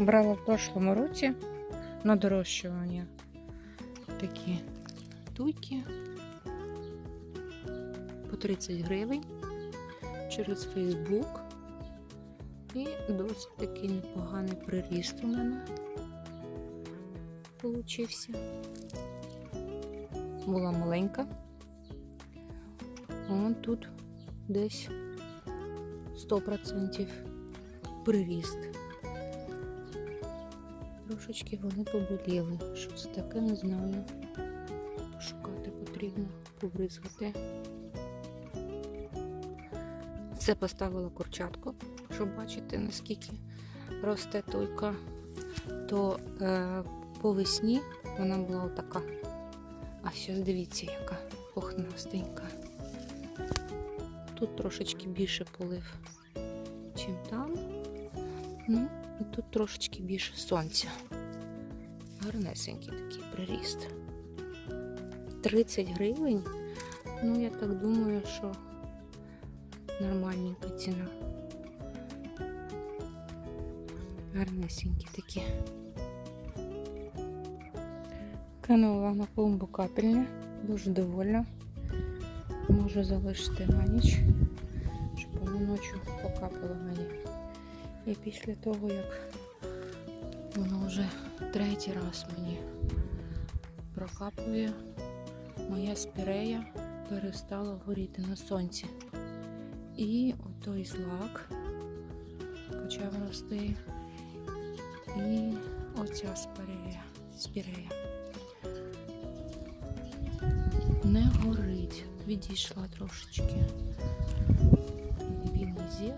Брала в прошлому році на дорощування такі туйки по 30 гривень через Фейсбук. І досить такий непоганий приріст у мене получився. Була маленька. Вон тут десь 100% приріст. Трошечки вони поболіли. Що це таке, не знаю. Пошукати потрібно, побризгати. Це поставила курчатку, щоб бачити, наскільки росте тойка. То е, по весні вона була отака. А зараз дивіться, яка пухнастенька. Тут трошечки більше полив, чим там. Ну, і тут трошечки більше сонця. Гарнесенький такий приріст. 30 гривень. Ну, я так думаю, що нормальненька ціна. Гарнесенькі такі. Кинула на клумбу капельні. Дуже довольна. Можу залишити на ніч, щоб воно ночі покапало мені. І після того, як воно вже третій раз мені прокапує, моя спірея перестала горіти на сонці. І отой злак почав рости. І оця спірея. спірея. Не горить. Відійшла трошечки. Він зів.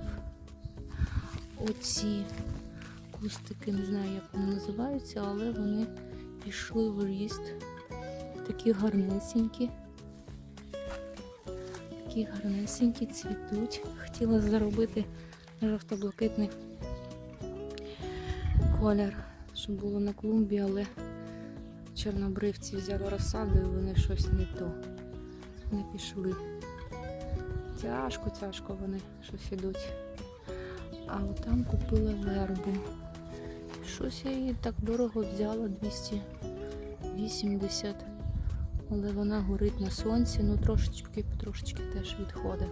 Оці кустики, не знаю, як вони називаються, але вони пішли в ріст. Такі гарнесенькі. Такі гарнесенькі цвітуть. Хотіла заробити жовто-блакитний колір, щоб було на клумбі, але чорнобривці взяли розсаду і вони щось не то. Не пішли. Тяжко, тяжко вони щось ідуть. А там купила вербу. Щось я її так дорого взяла 280. Але вона горить на сонці, ну трошечки потрошечки теж відходить.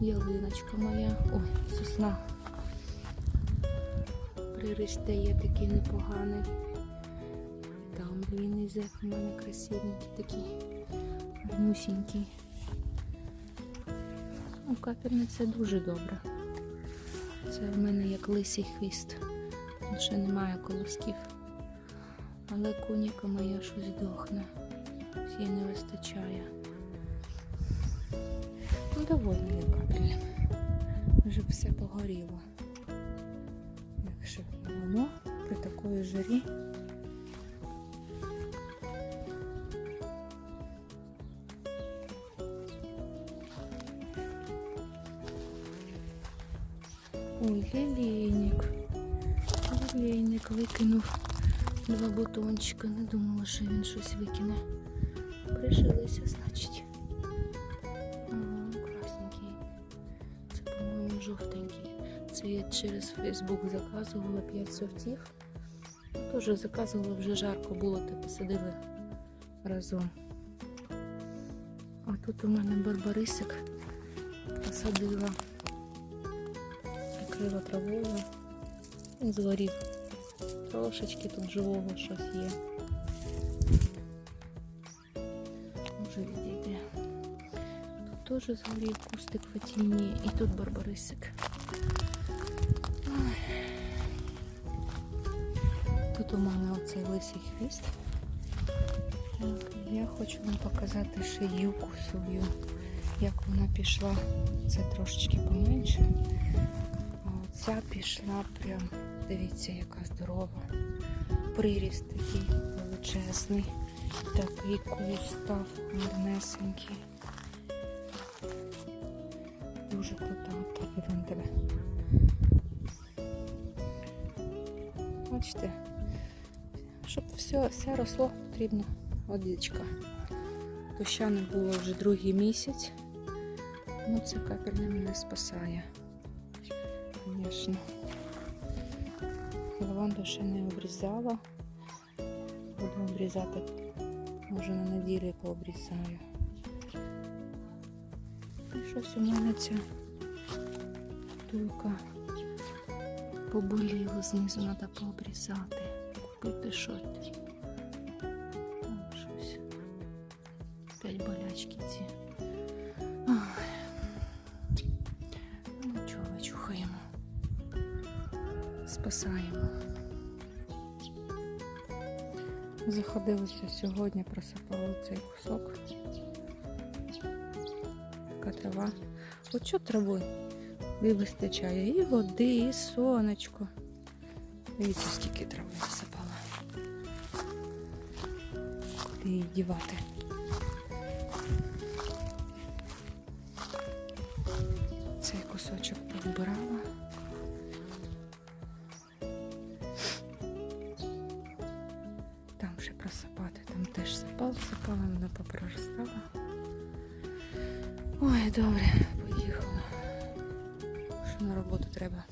Ялиночка моя. Ой, сосна. Приросте є такий непоганий. Там львіний зев у мене красивенький такий, гарнюсінький. У капельне це дуже добре. Це в мене як лисий хвіст. Ще немає колосків. Але коніка моя щось дохне. Їй не вистачає. Ну, довольна я капельним. Вже все погоріло. Якщо воно при такої жарі. Ой, лілейник. Лілейник викинув два бутончика. Не думала, що він щось викине. Прижилися, значить. Ага, красненький. Це, по-моєму, жовтенький. Це я через Фейсбук заказувала 5 сортів. Теж заказувала вже жарко було, то посадили разом. А тут у мене барбарисик посадила, прикрила травою. Він згорів. Трошечки тут живого щось є. Може відійде. Тут теж згорів кустик фатіні і тут барбарисик. Тут у мене оцей лисий хвіст. Я хочу вам показати шиюку свою, як вона пішла. Це трошечки поменше. А оця пішла прям, дивіться, яка здорова. Приріст такий величезний. Такий куст став. Дуже крута, повідом тебе. Бачите, щоб все, все росло, потрібна водичка. Доща не було вже другий місяць. Ну, це капельне мене спасає. Звісно. Лаванду ще не обрізала. Буду обрізати. Може на неділі пообрізаю. І щось у мене ця туйка поболіла, знизу треба пообрізати. Купити щось. Опять болячки ці. Ой. Ну чого, вичухаємо. Спасаємо. Заходилися сьогодні, просипали цей кусок. Така трава. От що трави і вистачає? І води, і сонечко. Дивіться, скільки трави насипала. Куди її дівати? Цей кусочок повбирала. Там просипати, там теж сипало, сипало, вона попроростала. Ой, добре, поїхала. Що на роботу треба.